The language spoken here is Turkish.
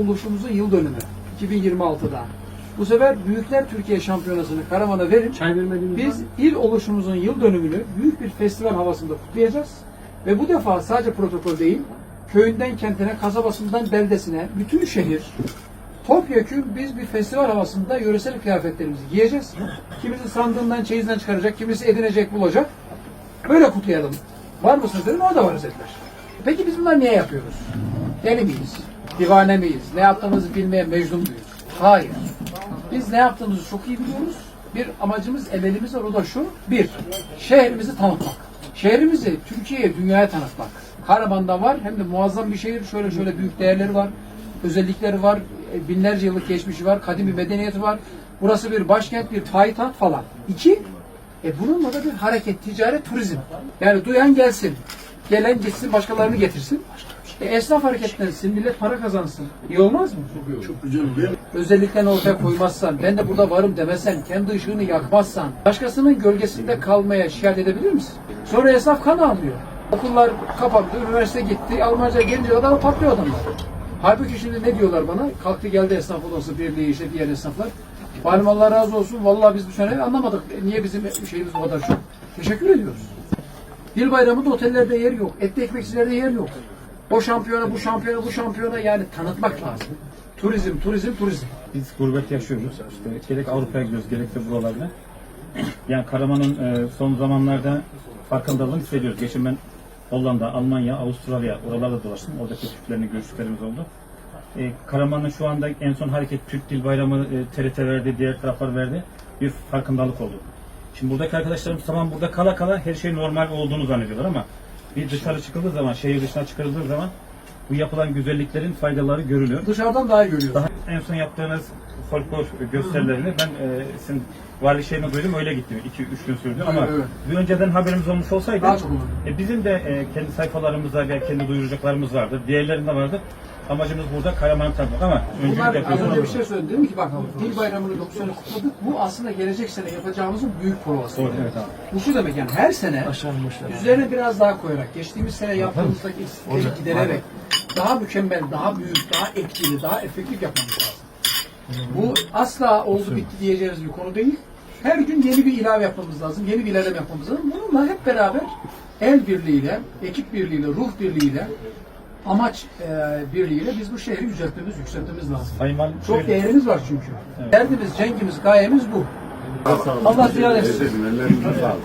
oluşumuzun yıl dönümü 2026'da. Bu sefer Büyükler Türkiye Şampiyonası'nı Karaman'a verip Çay biz il oluşumuzun yıl dönümünü büyük bir festival havasında kutlayacağız. Ve bu defa sadece protokol değil, köyünden kentine, kasabasından beldesine, bütün şehir topyekun biz bir festival havasında yöresel kıyafetlerimizi giyeceğiz. Kimisi sandığından, çeyizinden çıkaracak, kimisi edinecek, bulacak. Böyle kutlayalım. Var mısınız dedim, o da varız dediler. Peki biz bunları niye yapıyoruz? Deli miyiz? Divane miyiz? Ne yaptığımızı bilmeye mecnun muyuz? Hayır. Biz ne yaptığımızı çok iyi biliyoruz. Bir amacımız, emelimiz var. O da şu. Bir, şehrimizi tanıtmak. Şehrimizi Türkiye'ye, dünyaya tanıtmak. Karaman'da var. Hem de muazzam bir şehir. Şöyle şöyle büyük değerleri var. Özellikleri var. e, Binlerce yıllık geçmişi var. Kadim bir medeniyeti var. Burası bir başkent, bir payitaht falan. İki, e bununla da bir hareket, ticaret, turizm. Yani duyan gelsin. Gelen gitsin, başkalarını getirsin. E, esnaf hareketlensin, millet para kazansın. İyi olmaz mı? Çok güzel oluyor. özelliklerini ortaya koymazsan, ben de burada varım demezsen, kendi ışığını yakmazsan, başkasının gölgesinde kalmaya şikayet edebilir misin? Sonra esnaf kan almıyor. Okullar kapandı, üniversite gitti, Almanca gelince adam patlıyor adamlar. Halbuki şimdi ne diyorlar bana? Kalktı geldi esnaf odası birliği işte diğer esnaflar. Valim Allah razı olsun. Vallahi biz bu sene anlamadık. E, Niye bizim şeyimiz bu kadar çok? Teşekkür ediyoruz. Dil bayramında otellerde yer yok. Etli ekmeksizlerde yer yok. O şampiyona, bu şampiyona, bu şampiyona yani tanıtmak lazım. Turizm, turizm, turizm. Biz gurbet yaşıyoruz. İşte gerek Avrupa'ya gidiyoruz gerek de buralarda. Yani Karaman'ın e, son zamanlarda farkındalığını hissediyoruz. Geçen ben Hollanda, Almanya, Avustralya oralarda dolaştım. Oradaki Türklerle görüştüklerimiz oldu. E, Karaman'ın şu anda en son hareket Türk Dil Bayramı e, TRT verdi, diğer taraflar verdi. Bir farkındalık oldu. Şimdi buradaki arkadaşlarımız tamam burada kala kala her şey normal olduğunu zannediyorlar ama bir dışarı çıkıldığı zaman, şehir dışına çıkarıldığı zaman bu yapılan güzelliklerin faydaları görülüyor. Dışarıdan daha iyi görüyoruz. Daha en son yaptığınız folklor gösterilerini ben e, sizin vali şeyini duydum öyle gittim. 2-3 gün sürdü ama Evet, bir önceden haberimiz olmuş olsaydı Daha çok olurdu. e, bizim de e, kendi sayfalarımızda ve kendi duyuracaklarımız vardır. Diğerlerinde vardır. Amacımız burada Karaman'ı tanıtmak ama Bunlar öncelikle az önce bir yapıyoruz. şey söyledim. Dedim ki bak dil bayramını 9 sene kutladık. Bu aslında gelecek sene yapacağımızın büyük provası. Doğru, evet abi. Bu şu demek yani her sene üzerine biraz daha koyarak, geçtiğimiz sene yaptığımızdaki eksikleri gidererek daha mükemmel, daha büyük, daha etkili, daha efektif yapmamız lazım. Bu asla oldu bitti diyeceğimiz bir konu değil. Her gün yeni bir ilave yapmamız lazım, yeni bir ilerleme yapmamız lazım. Bununla hep beraber el birliğiyle, ekip birliğiyle, ruh birliğiyle, amaç e, birliğiyle biz bu şehri yüceltmemiz, yükseltmemiz lazım. Sayın Valim Çok şöyle- değerimiz var çünkü. Derdimiz, cenkimiz, gayemiz bu. Allah ziyaret etsin. Ellerinize sağlık.